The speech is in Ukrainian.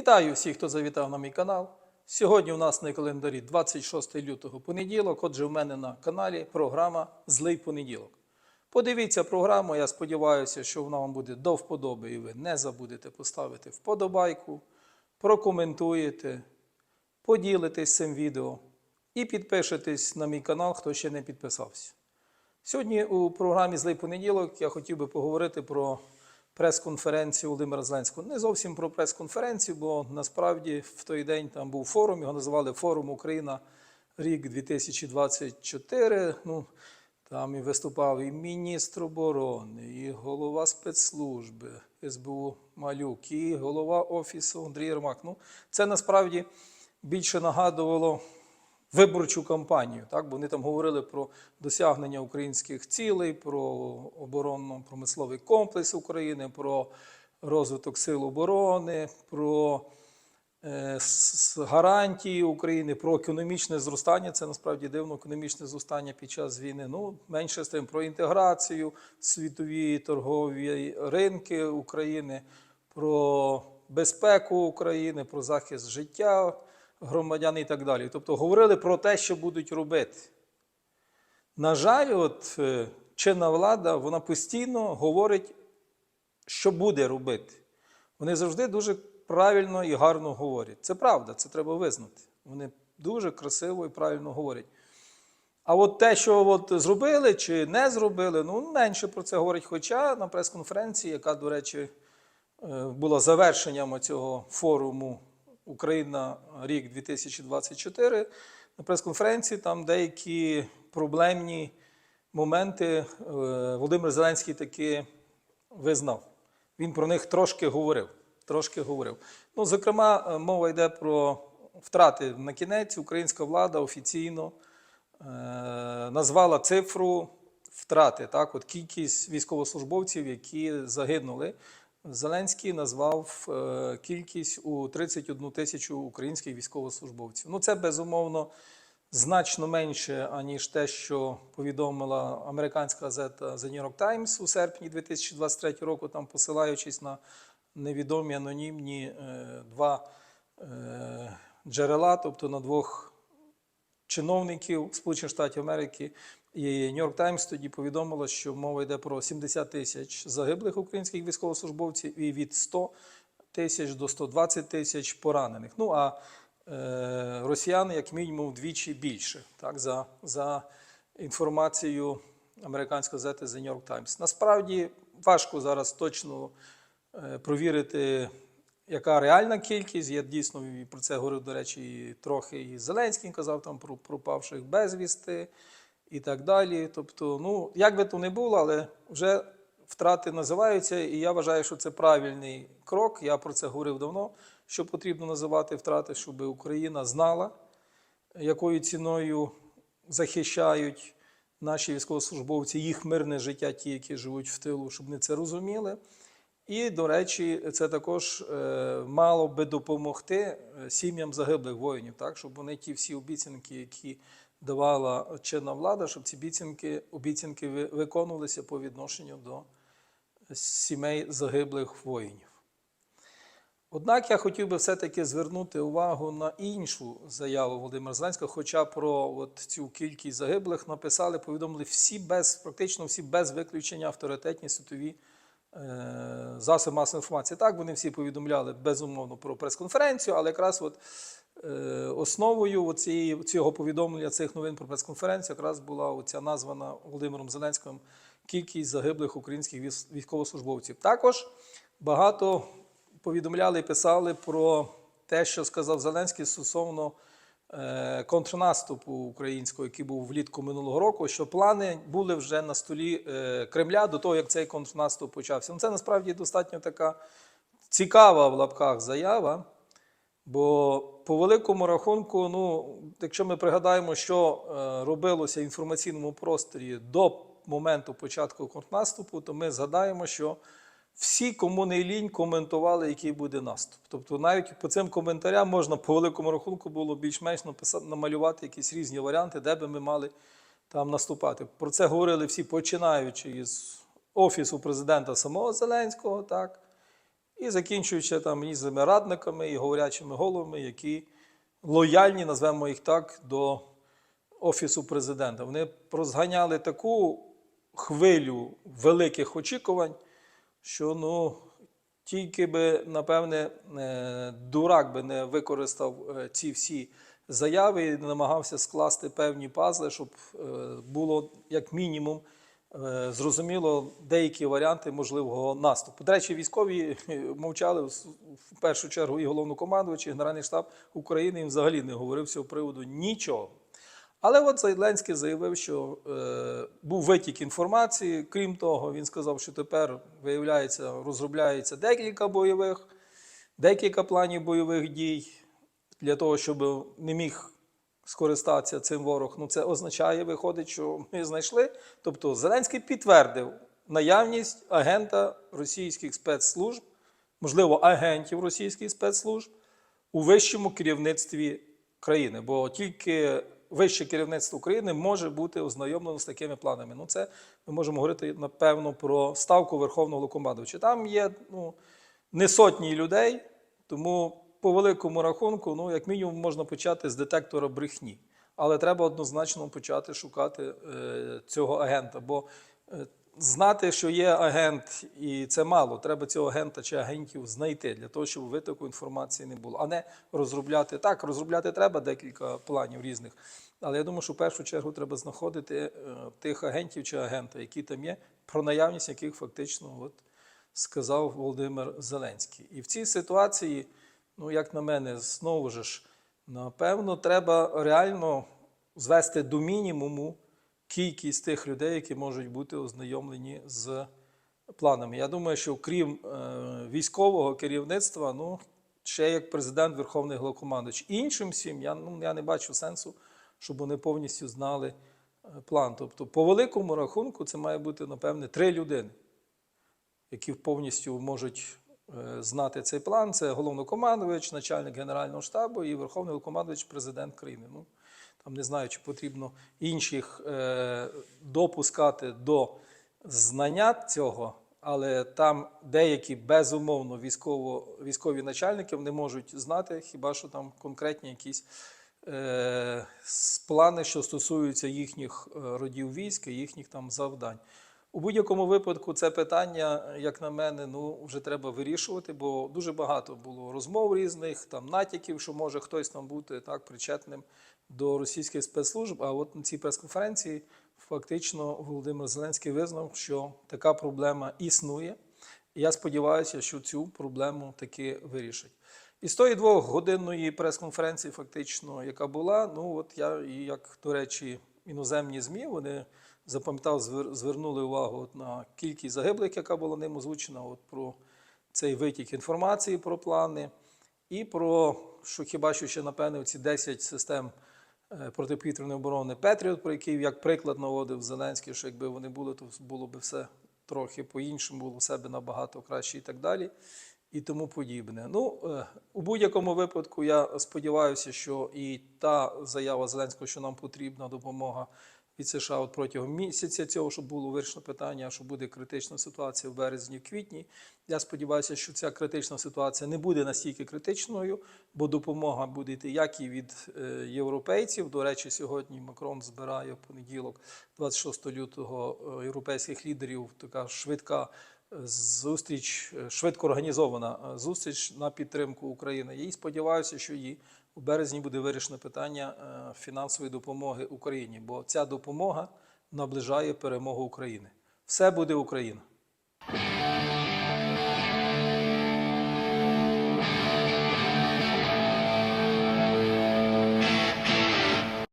Вітаю всіх, хто завітав на мій канал. Сьогодні у нас на календарі 26 лютого понеділок. Отже, в мене на каналі програма Злий понеділок. Подивіться програму, я сподіваюся, що вона вам буде до вподоби і ви не забудете поставити вподобайку, прокоментуєте, поділитесь цим відео і підпишетесь на мій канал, хто ще не підписався. Сьогодні у програмі Злий понеділок я хотів би поговорити про прес-конференцію Володимира Зеленського. Не зовсім про прес-конференцію, бо насправді в той день там був форум, його називали Форум Україна рік 2024. Ну, там і виступав і міністр оборони, і голова спецслужби СБУ Малюк, і голова офісу Андрій Єрмак. Ну, це насправді більше нагадувало виборчу кампанію. Так? Бо вони там говорили про досягнення українських цілей, про оборонно-промисловий комплекс України, про розвиток сил оборони, про е, гарантії України, про економічне зростання. Це насправді дивно економічне зростання під час війни. Ну, менше з тим про інтеграцію, світові торгові ринки України, про безпеку України, про захист життя громадян і так далі. Тобто говорили про те, що будуть робити. На жаль, от е, чинна влада вона постійно говорить, що буде робити. Вони завжди дуже правильно і гарно говорять. Це правда, це треба визнати. Вони дуже красиво і правильно говорять. А от те, що от зробили чи не зробили, ну менше про це говорить. Хоча на прес-конференції, яка, до речі, е, була завершенням цього форуму Україна рік 2024, на прес-конференції там деякі проблемні моменти е, Володимир Зеленський таки визнав. Він про них трошки говорив. Трошки говорив. Ну, зокрема, е, мова йде про втрати на кінець. Українська влада офіційно е, назвала цифру втрати. Так, от кількість військовослужбовців, які загинули. Зеленський назвав е, кількість у 31 тисячу українських військовослужбовців. Ну, це безумовно значно менше, аніж те, що повідомила американська газета The New York Times у серпні 2023 року, там посилаючись на невідомі анонімні е, два е, джерела, тобто на двох чиновників Сполучених Штатів Америки. І York Times тоді повідомило, що мова йде про 70 тисяч загиблих українських військовослужбовців і від 100 тисяч до 120 тисяч поранених. Ну а е, росіяни, як мінімум, вдвічі більше, так, за, за інформацією американської газети The New York Times. Насправді важко зараз точно е, провірити, яка реальна кількість. Я дійсно про це говорив, до речі, трохи і Зеленський казав там про пропавших безвісти і так далі. Тобто, ну, як би то не було, але вже втрати називаються, і я вважаю, що це правильний крок. Я про це говорив давно, що потрібно називати втрати, щоб Україна знала, якою ціною захищають наші військовослужбовці їх мирне життя, ті, які живуть в тилу, щоб вони це розуміли. І, до речі, це також е, мало би допомогти е, сім'ям загиблих воїнів, так, щоб вони ті всі обіцянки, які давала чинна влада, щоб ці обіцянки, обіцянки виконувалися по відношенню до сімей загиблих воїнів. Однак я хотів би все-таки звернути увагу на іншу заяву Володимира Зеленського, хоча про от цю кількість загиблих написали, повідомили всі без, практично всі без виключення авторитетні світові е, засоби масової інформації. Так, вони всі повідомляли безумовно про прес-конференцію, але якраз от, основою цієї, цього повідомлення цих новин про прес-конференцію якраз була оця названа Володимиром Зеленським кількість загиблих українських військовослужбовців. Також багато повідомляли і писали про те, що сказав Зеленський стосовно е, контрнаступу українського, який був влітку минулого року, що плани були вже на столі е, Кремля до того, як цей контрнаступ почався. Ну, це насправді достатньо така цікава в лапках заява. Бо по великому рахунку, ну, якщо ми пригадаємо, що е, робилося в інформаційному просторі до моменту початку контрнаступу, то ми згадаємо, що всі, кому не лінь, коментували, який буде наступ. Тобто навіть по цим коментарям можна по великому рахунку було більш-менш намалювати якісь різні варіанти, де би ми мали там наступати. Про це говорили всі, починаючи із офісу президента самого Зеленського, так, і закінчуючи там різними радниками і говорячими головами, які лояльні, назвемо їх так, до Офісу президента. Вони розганяли таку хвилю великих очікувань, що ну, тільки би, напевне, е, дурак би не використав е, ці всі заяви і намагався скласти певні пазли, щоб е, було як мінімум зрозуміло деякі варіанти можливого наступу. До речі, військові е, мовчали в першу чергу і головнокомандувач, і Генеральний штаб України і взагалі не говорив з цього приводу нічого. Але от Зеленський заявив, що е, був витік інформації. Крім того, він сказав, що тепер виявляється, розробляється декілька бойових, декілька планів бойових дій для того, щоб не міг скористатися цим ворог. Ну це означає, виходить, що ми знайшли. Тобто Зеленський підтвердив наявність агента російських спецслужб, можливо, агентів російських спецслужб у вищому керівництві країни, бо тільки вище керівництво України може бути ознайомлено з такими планами. Ну, це ми можемо говорити напевно про ставку Верховного Лукомандовича. Там є ну, не сотні людей, тому по великому рахунку, ну, як мінімум, можна почати з детектора брехні. Але треба однозначно почати шукати е, цього агента. Бо е, знати, що є агент, і це мало. Треба цього агента чи агентів знайти для того, щоб витоку інформації не було, а не розробляти. Так, розробляти треба декілька планів різних. Але я думаю, що в першу чергу треба знаходити е, тих агентів чи агента, які там є, про наявність яких фактично от, сказав Володимир Зеленський. І в цій ситуації, ну як на мене, знову ж, напевно, треба реально звести до мінімуму кількість тих людей, які можуть бути ознайомлені з планами. Я думаю, що крім е, військового керівництва, ну, ще як президент Верховний Головкомандуючий. Іншим всім я, ну, я не бачу сенсу, щоб вони повністю знали е, план. Тобто, по великому рахунку, це має бути, напевне, три людини, які повністю можуть знати цей план. Це головнокомандувач, начальник Генерального штабу і Верховний Головнокомандувач, президент країни. Ну, там не знаю, чи потрібно інших е, допускати до знання цього, але там деякі безумовно військово, військові начальники вони можуть знати, хіба що там конкретні якісь е, плани, що стосуються їхніх е, родів військ і їхніх там завдань. У будь-якому випадку це питання, як на мене, ну вже треба вирішувати, бо дуже багато було розмов різних, там натяків, що може хтось там бути так причетним до російських спецслужб. А от на цій прес-конференції фактично Володимир Зеленський визнав, що така проблема існує. Я сподіваюся, що цю проблему таки вирішать. І з тої двохгодинної прес-конференції, фактично, яка була, ну от я, як, до речі, іноземні ЗМІ, вони запам'ятав, звернули увагу от на кількість загиблих, яка була ним озвучена, от про цей витік інформації про плани, і про, що хіба що ще, напевне, ці 10 систем е, протиповітряної оборони Петріот, про які як приклад наводив Зеленський, що якби вони були, то було б все трохи по-іншому, було все б набагато краще і так далі. І тому подібне. Ну, е, у будь-якому випадку, я сподіваюся, що і та заява Зеленського, що нам потрібна допомога від США от протягом місяця цього, щоб було вирішено питання, що буде критична ситуація в березні-квітні. Я сподіваюся, що ця критична ситуація не буде настільки критичною, бо допомога буде йти як і від е, європейців. До речі, сьогодні Макрон збирає в понеділок, 26 лютого, е, європейських лідерів. Така швидка е, зустріч, швидко організована зустріч на підтримку України. І сподіваюся, що її у березні буде вирішено питання е, фінансової допомоги Україні, бо ця допомога наближає перемогу України. Все буде Україна.